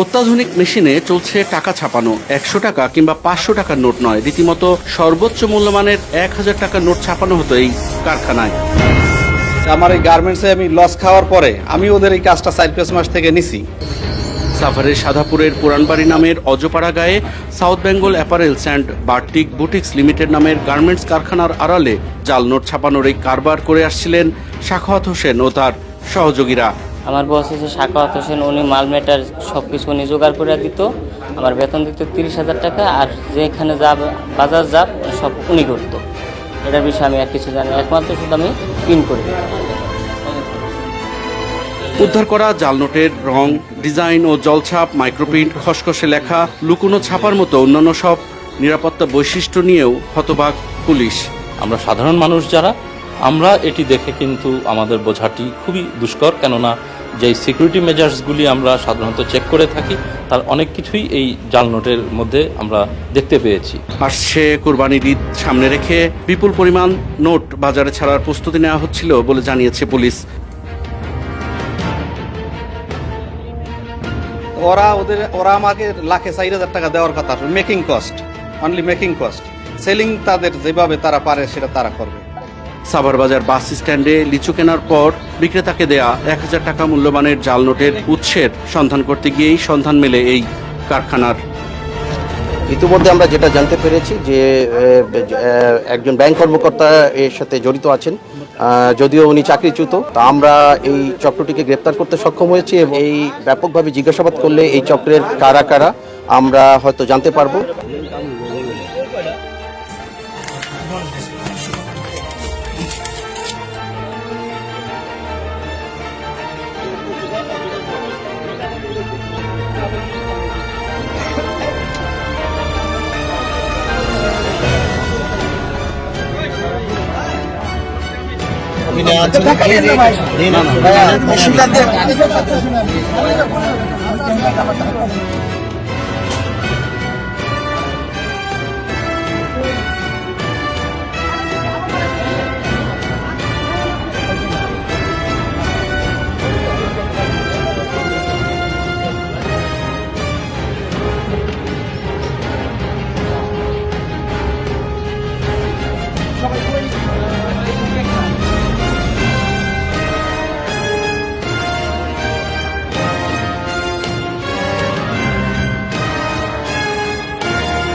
অত্যাধুনিক মেশিনে চলছে টাকা ছাপানো। একশো টাকা কিংবা পাঁচশো টাকার নোট নয়। রীতিমতো সর্বোচ্চ মূল্যমানের এক হাজার টাকার নোট ছাপানো হতো এই কারখানায়। আমার এই গার্মেন্টসে আমি লস খাওয়ার পরে আমি ওদের এই কাজটা পাঁচ মাস থেকে নিছি। সাভারের সাধাপুরের পুরানবাড়ি নামের অজপাড়া গায়ে South Bengal apparels and batik boutiques limited নামের গার্মেন্টস কারখানার আড়ালে জাল নোট ছাপানোর এই কারবার করে আসছিলেন শাখাওয়াত হোসেন ও তার সহযোগীরা। আমার বস হচ্ছে শাখাওয়াত হোসেন উনি মাল মেটার সব কিছু উনি জোগাড় করে দিত। আমার বেতন দিত তিরিশ হাজার টাকা আর যেখানে যা বাজার যা সব উনি করতো। এটার বিষয়ে আমি আর কিছু জানি একমাত্র শুধু আমি পিন করে। উদ্ধার করা জাল নোটের রং ডিজাইন ও জলছাপ মাইক্রোপ্রিন্ট খসখসে লেখা লুকোনো ছাপার মতো অন্যান্য সব নিরাপত্তা বৈশিষ্ট্য নিয়েও হতবাক পুলিশ। আমরা সাধারণ মানুষ যারা আমরা এটি দেখে কিন্তু আমাদের বোঝাটি খুবই দুষ্কর কেননা যে সিকিউরিটি মেজার্সগুলি আমরা সাধারণত চেক করে থাকি তার অনেক কিছুই এই জাল নোটের মধ্যে আমরা দেখতে পেয়েছি। আসছে কোরবানির ঈদ সামনে রেখে বিপুল পরিমাণ নোট বাজারে ছাড়ার প্রস্তুতি নেওয়া হচ্ছিল বলে জানিয়েছে পুলিশ। ওরা ওদের ওরা আমাকে লাখে চার হাজার টাকা দেওয়ার কথা making cost only making cost selling তাদের যেভাবে তারা পারে সেটা তারা করবে। সাভার বাজার বাস স্ট্যান্ডে লিচু কেনার পর বিক্রেতাকে দেয়া এক হাজার টাকা মূল্যমানের জাল নোটের উৎসের সন্ধান করতে গিয়েই সন্ধান মেলে এই কারখানার। ইতিমধ্যে আমরা যেটা জানতে পেরেছি যে একজন ব্যাংক কর্মকর্তা এর সাথে জড়িত আছেন যদিও উনি চাকরিচ্যুত। তা আমরা এই চক্রটিকে গ্রেপ্তার করতে সক্ষম হয়েছি এবং এই ব্যাপকভাবে জিজ্ঞাসাবাদ করলে এই চক্রের কারা কারা, আমরা হয়তো জানতে পারব। অসুবিধা